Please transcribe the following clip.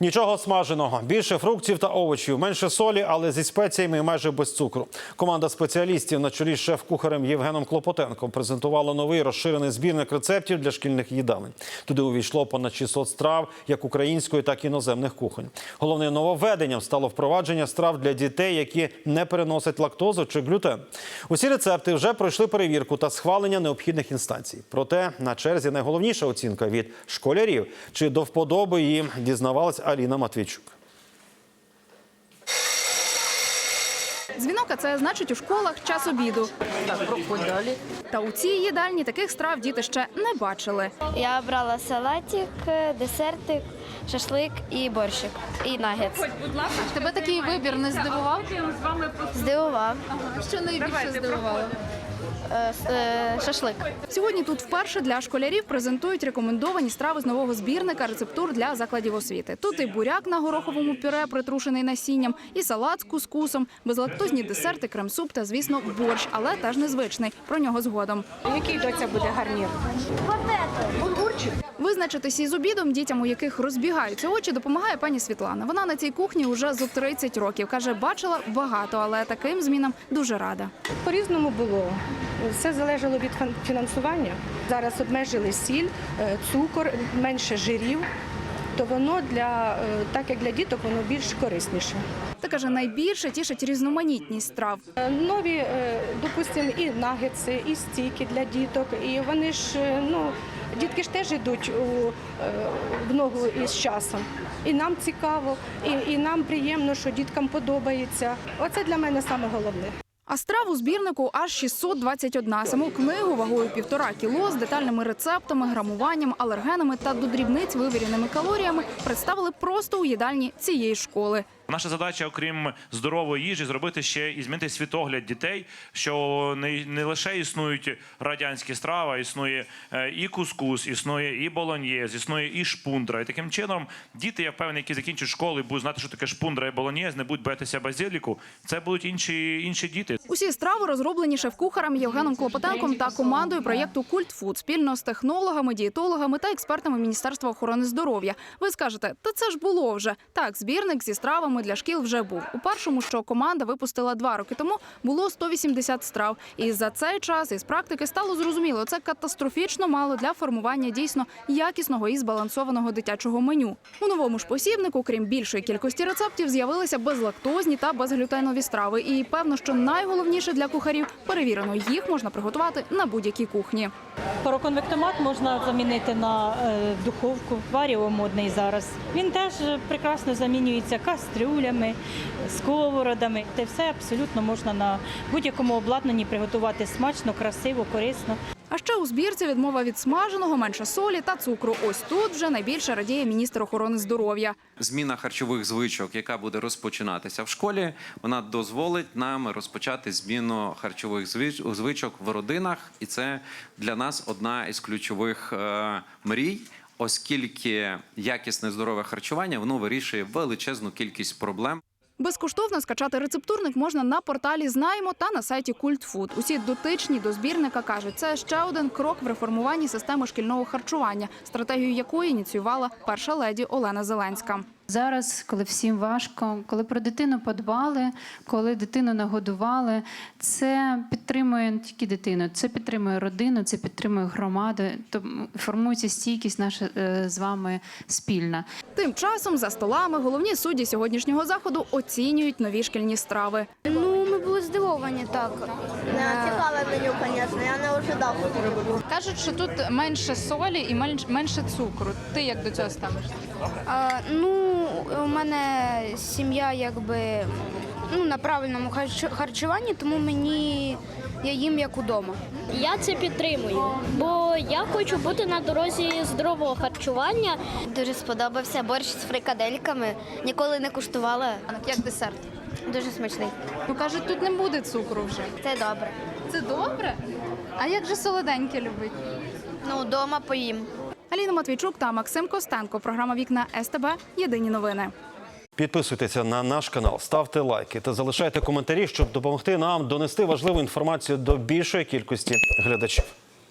Нічого смаженого, більше фруктів та овочів, менше солі, але зі спеціями і майже без цукру. Команда спеціалістів на чолі з шеф-кухарем Євгеном Клопотенком презентувала новий розширений збірник рецептів для шкільних їдалень. Туди увійшло понад 600 страв, як української, так і іноземних кухонь. Головним нововведенням стало впровадження страв для дітей, які не переносять лактозу чи глютен. Усі рецепти вже пройшли перевірку та схвалення необхідних інстанцій. Проте на черзі найголовніша оцінка від школярів. Чи до вподоби їм дізнавалась Аліна Матвійчук. Дзвінок, а це значить у школах час обіду. Так, проходь далі. Та у цій їдальні таких страв діти ще не бачили. Я обрала салатик, десертик, шашлик і борщик. І нагетс. Тебе такий вибір не здивував? Здивував. Що найбільше здивувало? Е, е, Шашлик. Сьогодні тут вперше для школярів презентують рекомендовані страви з нового збірника рецептур для закладів освіти. Тут і буряк на гороховому пюре, притрушений насінням, і салат з кускусом, безлактозні десерти, крем-суп та, звісно, борщ, але теж незвичний. Про нього згодом. Який доця буде гарнір? Визначитися із обідом дітям, у яких розбігаються очі, допомагає пані Світлана. Вона на цій кухні уже зо 30 років. Каже, бачила багато, але таким змінам дуже рада. По-різному було. Все залежало від фін- фінансування. Зараз обмежили сіль, е, цукор, менше жирів. То воно для е, так як для діток, воно більш корисніше. Та каже, найбільше тішить різноманітність страв. Е, Нові, допустимо, і нагетси, і стійки для діток. І вони ж ну дітки ж теж йдуть у, в ногу із часом. І нам цікаво, і, і нам приємно, що діткам подобається. Оце для мене саме головне. А страв у збірнику аж 621. Саму книгу вагою півтора кіло з детальними рецептами, грамуванням, алергенами та до дрібниць вивіреними калоріями представили просто у їдальні цієї школи. Наша задача, окрім здорової їжі, зробити ще і змінити світогляд дітей, що не, не лише існують радянські страви, існує е, і кускус, існує і болоньєз, існує і шпундра. І таким чином діти, я впевнений, які закінчать школу і будуть знати, що таке шпундра і болоньєз, не будуть боятися базиліку. Це будуть інші, інші діти. Усі страви розроблені шеф-кухарем Євгеном Клопотенком та командою проєкту Культ Фуд спільно з технологами, дієтологами та експертами Міністерства охорони здоров'я. Ви скажете, та це ж було вже так. Збірник зі стравами для шкіл вже був. У першому, що команда випустила два роки тому, було 180 страв. І за цей час із практики стало зрозуміло, це катастрофічно мало для формування дійсно якісного і збалансованого дитячого меню. У новому ж посібнику, крім більшої кількості рецептів, з'явилися безлактозні та безглютенові страви. І певно, що найголовніше для кухарів перевірено, їх можна приготувати на будь-якій кухні. Пароконвектомат можна замінити на е, духовку. Варіо модний зараз. Він теж прекрасно замінюється кастрюлями, сковородами. Те все абсолютно можна на будь-якому обладнанні приготувати смачно, красиво, корисно. А ще у збірці відмова від смаженого, менше солі та цукру. Ось тут вже найбільше радіє міністр охорони здоров'я. Зміна харчових звичок, яка буде розпочинатися в школі, вона дозволить нам розпочати зміну харчових звич- звичок в родинах, і це для нас одна із ключових е, мрій. Оскільки якісне здорове харчування воно вирішує величезну кількість проблем. Безкоштовно скачати рецептурник можна на порталі Знаємо та на сайті Культфуд. Усі дотичні до збірника кажуть, це ще один крок в реформуванні системи шкільного харчування, стратегію якої ініціювала перша леді Олена Зеленська. Зараз, коли всім важко, коли про дитину подбали, коли дитину нагодували, це підтримує не тільки дитину, це підтримує родину, це підтримує громаду. Тому формується стійкість наша е, з вами спільна. Тим часом за столами головні судді сьогоднішнього заходу оцінюють нові шкільні страви. Ну, ми були здивовані так. Цікаве меню, звісно, я не ожидав. Кажуть, що тут менше солі і менше цукру. Ти як до цього ставишся? Ну, у мене сім'я якби ну, на правильному харч- харчуванні, тому мені я їм як удома. Я це підтримую, бо я хочу бути на дорозі здорового харчування. Дуже сподобався борщ з фрикадельками. Ніколи не куштувала. Як десерт. Дуже смачний. Ну кажуть, тут не буде цукру вже. Це добре. Це добре? А як же солоденьке любить? Ну, вдома поїм. Аліна Матвійчук та Максим Костенко. Програма Вікна СТБ. Єдині новини. Підписуйтеся на наш канал, ставте лайки та залишайте коментарі, щоб допомогти нам донести важливу інформацію до більшої кількості глядачів.